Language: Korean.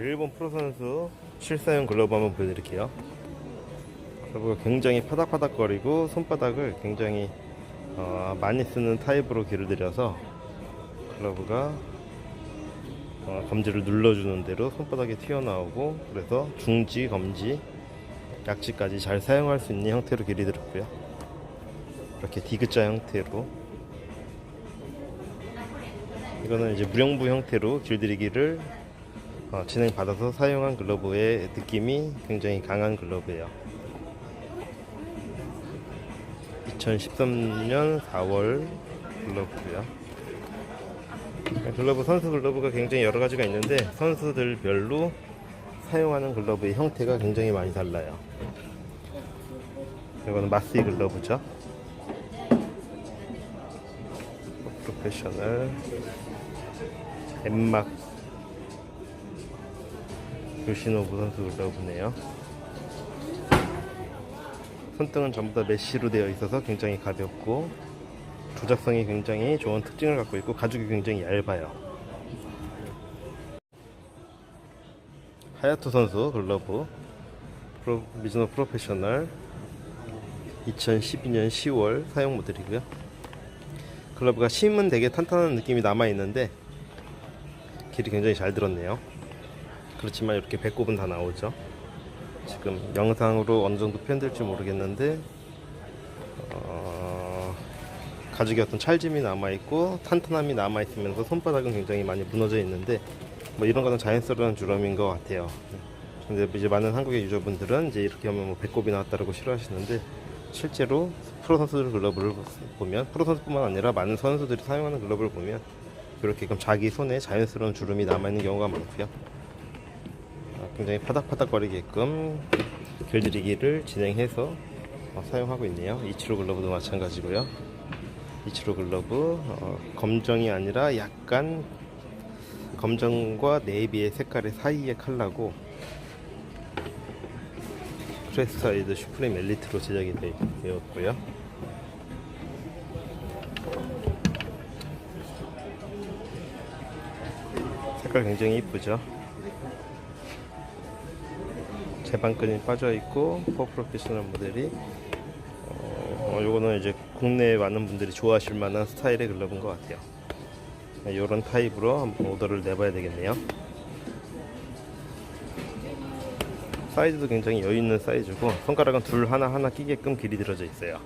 일본 프로 선수 실사용 글러브 한번 보여드릴게요. 글러브가 굉장히 파닥파닥거리고 손바닥을 굉장히 어, 많이 쓰는 타입으로 길들여서 글러브가 어, 검지를 눌러주는 대로 손바닥에 튀어나오고 그래서 중지, 검지, 약지까지 잘 사용할 수 있는 형태로 길이 들었고요. 이렇게 디귿자 형태로 이거는 이제 무령부 형태로 길들이기를 어, 진행받아서 사용한 글러브의 느낌이 굉장히 강한 글러브예요. 2013년 4월 글러브고요. 글러브 선수 글러브가 굉장히 여러 가지가 있는데 선수들별로 사용하는 글러브의 형태가 굉장히 많이 달라요. 이거는 마스이 글러브죠. 프로페셔널 엠막 요시노부 선수 글러브네요. 손등은 전부 다 메쉬로 되어 있어서 굉장히 가볍고 조작성이 굉장히 좋은 특징을 갖고 있고 가죽이 굉장히 얇아요. 하야토 선수 글러브 프로, 미즈노 프로페셔널 2012년 10월 사용 모델이고요. 글러브가 심은 되게 탄탄한 느낌이 남아 있는데 길이 굉장히 잘 들었네요. 그렇지만 이렇게 배꼽은 다 나오죠. 지금 영상으로 어느 정도 표현될지 모르겠는데 어, 가죽에 어떤 찰짐이 남아 있고 탄탄함이 남아 있으면서 손바닥은 굉장히 많이 무너져 있는데 뭐 이런 거는 자연스러운 주름인 것 같아요. 근데 이제 많은 한국의 유저분들은 이제 이렇게 하면 뭐 배꼽이 나왔다라고 싫어하시는데 실제로 프로 선수들 글러브를 보면 프로 선수뿐만 아니라 많은 선수들이 사용하는 글러브를 보면 이렇게끔 자기 손에 자연스러운 주름이 남아 있는 경우가 많고요. 아, 굉장히 파닥파닥거리게끔 길들이기를 진행해서 어, 사용하고 있네요. 이치로 글러브도 마찬가지고요. 이치로 글러브 어, 검정이 아니라 약간 검정과 네이비의 색깔의 사이의 컬러고 크레스타이드 슈프림 엘리트로 제작이 되- 되었고요. 색깔 굉장히 이쁘죠. 제방끈이 빠져 있고 포 프로페셔널 모델이 어, 요거는 이제 국내에 많은 분들이 좋아하실 만한 스타일의 글러브인 것 같아요. 이런 타입으로 한번 오더를 내봐야 되겠네요. 사이즈도 굉장히 여유 있는 사이즈고 손가락은 둘 하나 하나 끼게끔 길이 들어져 있어요.